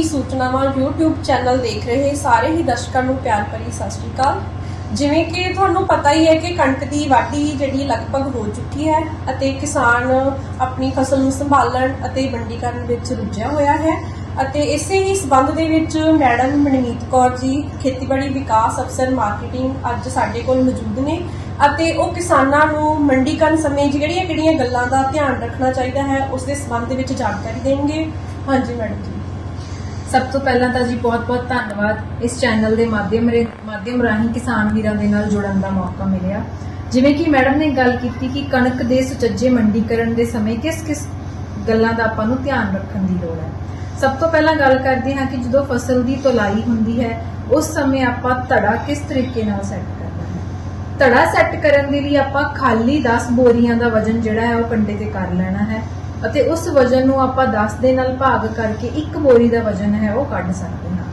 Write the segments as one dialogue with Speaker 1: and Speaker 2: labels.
Speaker 1: ਸੂਚਨਾਵਾਂ YouTube channel ਦੇਖ ਰਹੇ ਸਾਰੇ ਹੀ ਦਰਸ਼ਕਾਂ ਨੂੰ ਪਿਆਰ ਭਰੀ ਸਤਿ ਸ਼੍ਰੀ ਅਕਾਲ। ਜਿਵੇਂ ਕਿ ਤੁਹਾਨੂੰ ਪਤਾ ਹੀ ਹੈ ਕਿ ਕਣਕ ਦੀ ਵਾਢੀ ਜਿਹੜੀ ਲਗਭਗ ਹੋ ਚੁੱਕੀ ਹੈ ਅਤੇ ਕਿਸਾਨ ਆਪਣੀ ਫਸਲ ਨੂੰ ਸੰਭਾਲਣ ਅਤੇ ਮੰਡੀਕਰਨ ਵਿੱਚ ਰੁੱਝਿਆ ਹੋਇਆ ਹੈ ਅਤੇ ਇਸੇ ਹੀ ਸਬੰਧ ਦੇ ਵਿੱਚ ਮੈਡਮ ਮਨਮੀਤ ਕੌਰ ਜੀ, ਖੇਤੀਬਾੜੀ ਵਿਕਾਸ ਅਫਸਰ, ਮਾਰਕੀਟਿੰਗ ਅੱਜ ਸਾਡੇ ਕੋਲ ਮੌਜੂਦ ਨੇ ਅਤੇ ਉਹ ਕਿਸਾਨਾਂ ਨੂੰ ਮੰਡੀਕਰਨ ਸਮੇਂ ਜਿਹੜੀਆਂ ਕਿਹੜੀਆਂ ਗੱਲਾਂ ਦਾ ਧਿਆਨ ਰੱਖਣਾ ਚਾਹੀਦਾ ਹੈ, ਉਸ ਦੇ ਸਬੰਧ ਦੇ ਵਿੱਚ ਜਾਣਕਾਰੀ ਦੇਣਗੇ। ਹਾਂਜੀ ਮੈਡਮ ਜੀ।
Speaker 2: ਸਭ ਤੋਂ ਪਹਿਲਾਂ ਤਾਂ ਜੀ ਬਹੁਤ-ਬਹੁਤ ਧੰਨਵਾਦ ਇਸ ਚੈਨਲ ਦੇ ਮਾਧਿਅਮ ਮਾਧਿਅਮ ਰਾਹੀਂ ਕਿਸਾਨ ਵੀਰਾਂ ਦੇ ਨਾਲ ਜੁੜਨ ਦਾ ਮੌਕਾ ਮਿਲਿਆ। ਜਿਵੇਂ ਕਿ ਮੈਡਮ ਨੇ ਗੱਲ ਕੀਤੀ ਕਿ ਕਣਕ ਦੇ ਸੁਚੱਜੇ ਮੰਡੀਕਰਨ ਦੇ ਸਮੇਂ ਕਿਸ-ਕਿਸ ਗੱਲਾਂ ਦਾ ਆਪਾਂ ਨੂੰ ਧਿਆਨ ਰੱਖਣ ਦੀ ਲੋੜ ਹੈ। ਸਭ ਤੋਂ ਪਹਿਲਾਂ ਗੱਲ ਕਰਦੇ ਹਾਂ ਕਿ ਜਦੋਂ ਫਸਲ ਦੀ ਤੋਲਾਈ ਹੁੰਦੀ ਹੈ, ਉਸ ਸਮੇਂ ਆਪਾਂ ਧੜਾ ਕਿਸ ਤਰੀਕੇ ਨਾਲ ਸੈੱਟ ਕਰਨਾ ਹੈ। ਧੜਾ ਸੈੱਟ ਕਰਨ ਦੇ ਲਈ ਆਪਾਂ ਖਾਲੀ 10 ਬੋਰੀਆਂ ਦਾ ਵਜਨ ਜਿਹੜਾ ਹੈ ਉਹ ਕੰਡੇ ਤੇ ਕਰ ਲੈਣਾ ਹੈ। ਅਤੇ ਉਸ ਵਜਨ ਨੂੰ ਆਪਾਂ 10 ਦੇ ਨਾਲ ਭਾਗ ਕਰਕੇ ਇੱਕ ਬੋਰੀ ਦਾ ਵਜਨ ਹੈ ਉਹ ਕੱਢ ਸਕਦੇ ਹਾਂ।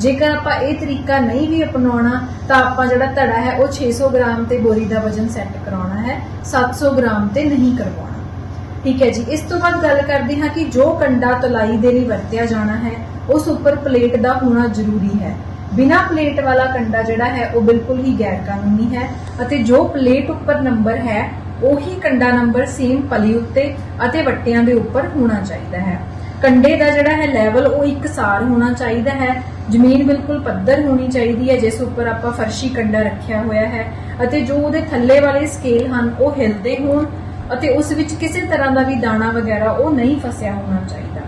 Speaker 2: ਜੇਕਰ ਆਪਾਂ ਇਹ ਤਰੀਕਾ ਨਹੀਂ ਵੀ ਅਪਣਾਉਣਾ, ਤਾਂ ਆਪਾਂ ਜਿਹੜਾ ਧੜਾ ਹੈ ਉਹ 600 ਗ੍ਰਾਮ ਤੇ ਬੋਰੀ ਦਾ ਵਜਨ ਸੈੱਟ ਕਰਾਉਣਾ ਹੈ 700 ਗ੍ਰਾਮ ਤੇ ਨਹੀਂ ਕਰਵਾਉਣਾ। ਠੀਕ ਹੈ ਜੀ, ਇਸ ਤੋਂ ਬਾਅਦ ਗੱਲ ਕਰਦੇ ਹਾਂ ਕਿ ਜੋ ਕੰਡਾ ਤਲਾਈ ਦੇ ਲਈ ਵਰਤਿਆ ਜਾਣਾ ਹੈ, ਉਸ ਉੱਪਰ ਪਲੇਟ ਦਾ ਹੋਣਾ ਜ਼ਰੂਰੀ ਹੈ। ਬਿਨਾ ਪਲੇਟ ਵਾਲਾ ਕੰਡਾ ਜਿਹੜਾ ਹੈ, ਉਹ ਬਿਲਕੁਲ ਹੀ ਗੈਰ ਕਾਨੂੰਨੀ ਹੈ ਅਤੇ ਜੋ ਪਲੇਟ ਉੱਪਰ ਨੰਬਰ ਹੈ ਉਹੀ ਕੰਡਾ ਨੰਬਰ ਸੇਮ ਪਲੀ ਉੱਤੇ ਅਤੇ ਵੱਟਿਆਂ ਦੇ ਉੱਪਰ ਹੋਣਾ ਚਾਹੀਦਾ ਹੈ। ਕੰਡੇ ਦਾ ਜਿਹੜਾ ਹੈ ਲੈਵਲ ਉਹ ਇੱਕਸਾਰ ਹੋਣਾ ਚਾਹੀਦਾ ਹੈ। ਜ਼ਮੀਨ ਬਿਲਕੁਲ ਪੱਧਰ ਹੋਣੀ ਚਾਹੀਦੀ ਹੈ, ਜਿਸ ਉੱਪਰ ਆਪਾਂ ਫਰਸ਼ੀ ਕੰਡਾ ਰੱਖਿਆ ਹੋਇਆ ਹੈ ਅਤੇ ਜੋ ਉਹਦੇ ਥੱਲੇ ਵਾਲੇ ਸਕੇਲ ਹਨ, ਉਹ ਹਿਲਦੇ ਹੋਣ ਅਤੇ ਉਸ ਵਿੱਚ ਕਿਸੇ ਤਰ੍ਹਾਂ ਦਾ ਵੀ ਦਾਣਾ ਵਗੈਰਾ ਉਹ ਨਹੀਂ ਫਸਿਆ ਹੋਣਾ ਚਾਹੀਦਾ।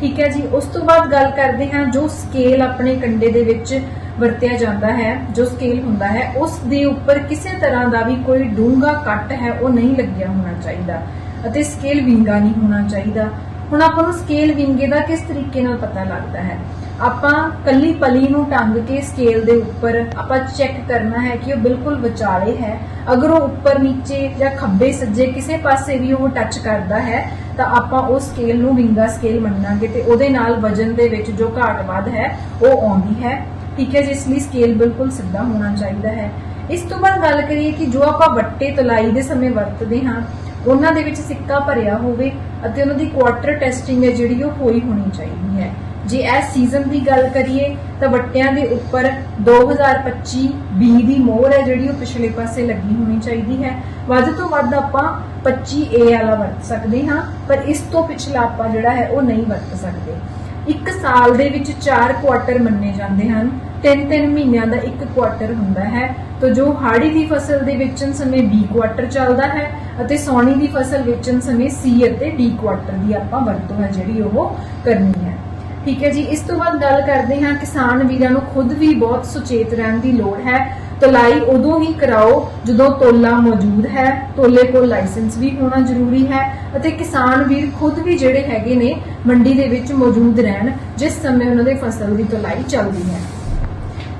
Speaker 2: ਠੀਕ ਹੈ ਜੀ, ਉਸ ਤੋਂ ਬਾਅਦ ਗੱਲ ਕਰਦੇ ਹਾਂ ਜੋ ਸਕੇਲ ਆਪਣੇ ਕੰਡੇ ਦੇ ਵਿੱਚ ਵਰਤਿਆ ਜਾਂਦਾ ਹੈ, ਜੋ ਸਕੇਲ ਹੁੰਦਾ ਹੈ, ਉਸ ਦੇ ਉੱਪਰ ਕਿਸੇ ਤਰ੍ਹਾਂ ਦਾ ਵੀ ਕੋਈ ਡੂੰਘਾ ਕੱਟ ਹੈ, ਉਹ ਨਹੀਂ ਲੱਗਿਆ ਹੋਣਾ ਚਾਹੀਦਾ ਅਤੇ ਸਕੇਲ ਵਿੰਗਾ ਨਹੀਂ ਹੋਣਾ ਚਾਹੀਦਾ। ਹੁਣ ਆਪਾਂ ਨੂੰ ਸਕੇਲ ਵਿੰਗੇ ਦਾ ਕਿਸ ਤਰੀਕੇ ਨਾਲ ਪਤਾ ਲੱਗਦਾ ਹੈ? ਆਪਾਂ ਕੱਲੀ ਪਲੀ ਨੂੰ ਟੰਗ ਕੇ ਸਕੇਲ ਦੇ ਉੱਪਰ ਆਪਾਂ ਚੈੱਕ ਕਰਨਾ ਹੈ ਕਿ ਉਹ ਬਿਲਕੁਲ ਵਿਚਾਲੇ ਹੈ। ਅਗਰ ਉਹ ਉੱਪਰ, ਨੀਚੇ ਜਾਂ ਖੱਬੇ, ਸੱਜੇ ਕਿਸੇ ਪਾਸੇ ਵੀ ਉਹ ਟੱਚ ਕਰਦਾ ਹੈ, ਤਾਂ ਆਪਾਂ ਉਸ ਸਕੇਲ ਨੂੰ ਵਿੰਗਾ ਸਕੇਲ ਮੰਨਾਂਗੇ ਤੇ ਉਹਦੇ ਨਾਲ ਵਜਨ ਦੇ ਵਿੱਚ ਜੋ ਘਾਟ ਵੱਧ ਹੈ, ਉਹ ਆਉਂਦੀ ਹੈ। ਠੀਕ ਹੈ ਜਿਸ ਲਈ ਸਕੇਲ ਬਿਲਕੁਲ ਸਿੱਧਾ ਹੋਣਾ ਚਾਹੀਦਾ ਹੈ। ਇਸ ਤੋਂ ਬਾਅਦ ਗੱਲ ਕਰੀਏ ਕਿ ਜੋ ਆਪਾਂ ਵੱਟੇ ਤਲਾਈ ਦੇ ਸਮੇਂ ਵਰਤਦੇ ਹਾਂ, ਉਹਨਾਂ ਦੇ ਵਿੱਚ ਸਿੱਕਾ ਭਰਿਆ ਹੋਵੇ ਅਤੇ ਉਹਨਾਂ ਦੀ ਕੁਆਟਰ ਟੈਸਟਿੰਗ ਹੈ ਜਿਹੜੀ ਉਹ ਹੋਈ ਹੋਣੀ ਚਾਹੀਦੀ ਹੈ। ਜੇ ਇਸ ਸੀਜ਼ਨ ਦੀ ਗੱਲ ਕਰੀਏ, ਤਾਂ ਵੱਟਿਆਂ ਦੇ ਉੱਪਰ 2025 20 ਦੀ ਮੋਹਰ ਹੈ ਜਿਹੜੀ ਉਹ ਪਿਛਲੇ ਪਾਸੇ ਲੱਗੀ ਹੋਣੀ ਚਾਹੀਦੀ ਹੈ। ਵੱਧ ਤੋਂ ਵੱਧ ਆਪਾਂ 25 ਏ ਵਾਲਾ ਵਰਤ ਸਕਦੇ ਹਾਂ, ਪਰ ਇਸ ਤੋਂ ਪਿਛਲਾ ਆਪਾਂ ਜਿਹੜਾ ਹੈ ਉਹ ਨਹੀਂ ਵਰਤ ਸਕਦੇ। ਇੱਕ ਸਾਲ ਦੇ ਵਿੱਚ 4 ਕੁਆਟਰ ਮੰਨੇ ਜਾਂਦੇ ਹਨ। ਤਿੰਨ ਤਿੰਨ ਮਹੀਨਿਆਂ ਦਾ ਇੱਕ ਕੁਆਟਰ ਹੁੰਦਾ ਹੈ। ਤਾਂ ਜੋ ਹਾੜੀ ਦੀ ਫਸਲ ਦੇ ਵੇਚਣ ਸਮੇਂ ਬੀ ਕੁਆਟਰ ਚੱਲਦਾ ਹੈ ਅਤੇ ਸੌਣੀ ਦੀ ਫਸਲ ਵੇਚਣ ਸਮੇਂ ਸੀ ਅਤੇ D ਕੁਆਟਰ ਦੀ ਆਪਾਂ ਵਰਤੋਂ ਹੈ ਜਿਹੜੀ ਉਹ ਕਰਨੀ ਹੈ। ਠੀਕ ਹੈ ਜੀ, ਇਸ ਤੋਂ ਬਾਅਦ ਗੱਲ ਕਰਦੇ ਹਾਂ ਕਿਸਾਨ ਵੀਰਾਂ ਨੂੰ ਖੁਦ ਵੀ ਬਹੁਤ ਸੁਚੇਤ ਰਹਿਣ ਦੀ ਲੋੜ ਹੈ। ਤਲਾਈ ਉਦੋਂ ਹੀ ਕਰਾਓ ਜਦੋਂ ਤੋਲਾ ਮੌਜੂਦ ਹੈ। ਤੋਲੇ ਕੋਲ ਲਾਇਸੈਂਸ ਵੀ ਹੋਣਾ ਜ਼ਰੂਰੀ ਹੈ ਅਤੇ ਕਿਸਾਨ ਵੀਰ ਖੁਦ ਵੀ ਜਿਹੜੇ ਹੈਗੇ ਨੇ ਮੰਡੀ ਦੇ ਵਿੱਚ ਮੌਜੂਦ ਰਹਿਣ ਜਿਸ ਸਮੇਂ ਉਹਨਾਂ ਦੇ ਫਸਲ ਦੀ ਤਲਾਈ ਚੱਲਦੀ ਹੈ।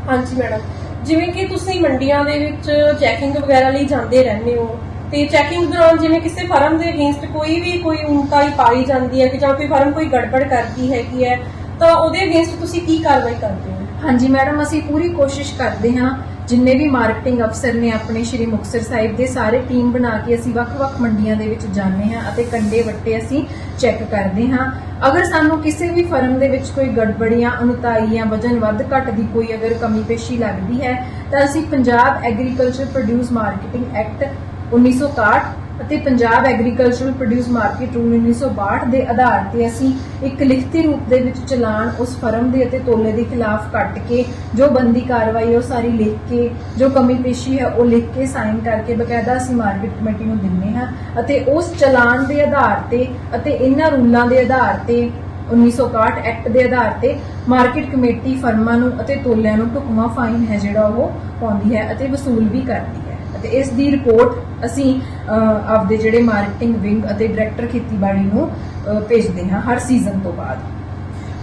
Speaker 1: ਹਾਂਜੀ ਮੈਡਮ ਜਿਵੇਂ ਕਿ ਤੁਸੀਂ ਮੰਡੀਆਂ ਦੇ ਵਿੱਚ ਚੈਕਿੰਗ ਵਗੈਰਾ ਲਈ ਜਾਂਦੇ ਰਹਿੰਦੇ ਹੋ ਤੇ ਚੈਕਿੰਗ ਦੌਰਾਨ ਜਿਵੇਂ ਕਿਸੇ ਫਰਮ ਦੇ ਅਗੇਂਸਟ ਕੋਈ ਵੀ ਕੋਈ ਉਨਕਾਈ ਪਾਈ ਜਾਂਦੀ ਹੈ ਕਿ ਜਾਂ ਕੋਈ ਫਰਮ ਕੋਈ ਗੜਬੜ ਕਰਦੀ ਹੈਗੀ ਹੈ ਤਾਂ ਉਹਦੇ ਅਗੇਂਸਟ ਤੁਸੀਂ ਕੀ ਕਾਰਵਾਈ ਕਰਦੇ ਹੋ?
Speaker 2: ਹਾਂਜੀ ਮੈਡਮ ਅਸੀਂ ਪੂਰੀ ਕੋਸ਼ਿਸ਼ ਕਰਦੇ ਹਾਂ ਜਿੰਨੇ ਵੀ ਮਾਰਕੀਟਿੰਗ ਅਫਸਰ ਨੇ ਆਪਣੇ ਸ਼੍ਰੀ ਮੁਕਤਸਰ ਸਾਹਿਬ ਦੇ ਸਾਰੇ ਟੀਮ ਬਣਾ ਕੇ ਅਸੀਂ ਵੱਖ-ਵੱਖ ਮੰਡੀਆਂ ਦੇ ਵਿੱਚ ਜਾਂਦੇ ਹਾਂ ਅਤੇ ਕੰਡੇ ਵੱਟੇ ਅਸੀਂ ਚੈੱਕ ਕਰਦੇ ਹਾਂ। ਅਗਰ ਸਾਨੂੰ ਕਿਸੇ ਵੀ ਫਰਮ ਦੇ ਵਿੱਚ ਕੋਈ ਗੜਬੜੀਆਂ ਅਨੁਤਾਈ ਵਜਨ ਵੱਧ ਘੱਟ ਦੀ ਕੋਈ ਅਗਰ ਕਮੀ ਪੇਸ਼ੀ ਲੱਗਦੀ ਹੈ, ਤਾਂ ਅਸੀਂ Punjab agriculture produce marketing act 1961 ਅਤੇ Punjab agricultural produce market rule 1962 ਦੇ ਆਧਾਰ ਤੇ ਅਸੀਂ ਇੱਕ ਲਿਖਤੀ ਰੂਪ ਦੇ ਵਿੱਚ ਚਲਾਨ ਉਸ ਫਰਮ ਦੇ ਅਤੇ ਤੋਲੇ ਦੇ ਖਿਲਾਫ ਕੱਟ ਕੇ ਜੋ ਬੰਦੀ ਕਾਰਵਾਈ ਉਹ ਸਾਰੀ ਲਿਖ ਕੇ, ਜੋ ਕਮੀ ਪੇਸ਼ੀ ਹੈ ਉਹ ਲਿਖ ਕੇ ਸਾਈਨ ਕਰਕੇ ਬਕਾਇਦਾ ਅਸੀਂ ਮਾਰਕੀਟ ਕਮੇਟੀ ਨੂੰ ਦਿੰਨੇ ਹਾਂ ਅਤੇ ਉਸ ਚਲਾਨ ਦੇ ਆਧਾਰ ਤੇ ਅਤੇ ਇਹਨਾਂ ਰੂਲਾਂ ਦੇ ਆਧਾਰ ਤੇ 1961 ਐਕਟ ਦੇ ਆਧਾਰ ਤੇ ਮਾਰਕੀਟ ਕਮੇਟੀ ਫਰਮਾਂ ਨੂੰ ਅਤੇ ਤੋਲਿਆਂ ਨੂੰ ਢੁਕਵਾਂ ਫਾਈਨ ਹੈ ਜਿਹੜਾ ਉਹ ਪਾਉਂਦੀ ਹੈ ਅਤੇ ਵਸੂਲ ਵੀ ਕਰਦੀ ਹੈ। ਅਤੇ ਇਸ ਦੀ ਰਿਪੋਰਟ ਅਸੀਂ ਆਪਦੇ ਜਿਹੜੇ ਮਾਰਕੀਟਿੰਗ ਵਿੰਗ ਅਤੇ ਡਾਇਰੈਕਟਰ ਖੇਤੀਬਾੜੀ ਨੂੰ ਭੇਜਦੇ ਹਾਂ ਹਰ ਸੀਜ਼ਨ ਤੋਂ ਬਾਅਦ।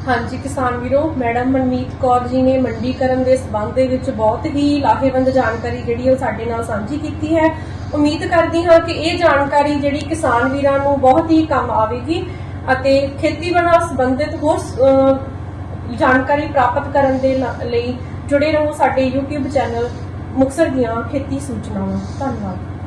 Speaker 1: ਹਾਂਜੀ, ਕਿਸਾਨ ਵੀਰੋ, ਮੈਡਮ ਮਨਮੀਤ ਕੌਰ ਜੀ ਨੇ ਮੰਡੀਕਰਨ ਦੇ ਸਬੰਧ ਦੇ ਵਿੱਚ ਬਹੁਤ ਹੀ ਲਾਹੇਵੰਦ ਜਾਣਕਾਰੀ ਜਿਹੜੀ ਉਹ ਸਾਡੇ ਨਾਲ ਸਾਂਝੀ ਕੀਤੀ ਹੈ। ਉਮੀਦ ਕਰਦੀ ਹਾਂ ਕਿ ਇਹ ਜਾਣਕਾਰੀ ਜਿਹੜੀ ਕਿਸਾਨ ਵੀਰਾਂ ਨੂੰ ਬਹੁਤ ਹੀ ਕੰਮ ਆਵੇਗੀ ਅਤੇ ਖੇਤੀਬਾੜੀ ਨਾਲ ਸੰਬੰਧਿਤ ਹੋਰ ਜਾਣਕਾਰੀ ਪ੍ਰਾਪਤ ਕਰਨ ਦੇ ਲਈ ਜੁੜੇ ਰਹੋ ਸਾਡੇ YouTube ਚੈਨਲ ਮੁਕਤਸਰ ਦੀਆਂ ਖੇਤੀ ਸੂਚਨਾਵਾਂ। ਧੰਨਵਾਦ।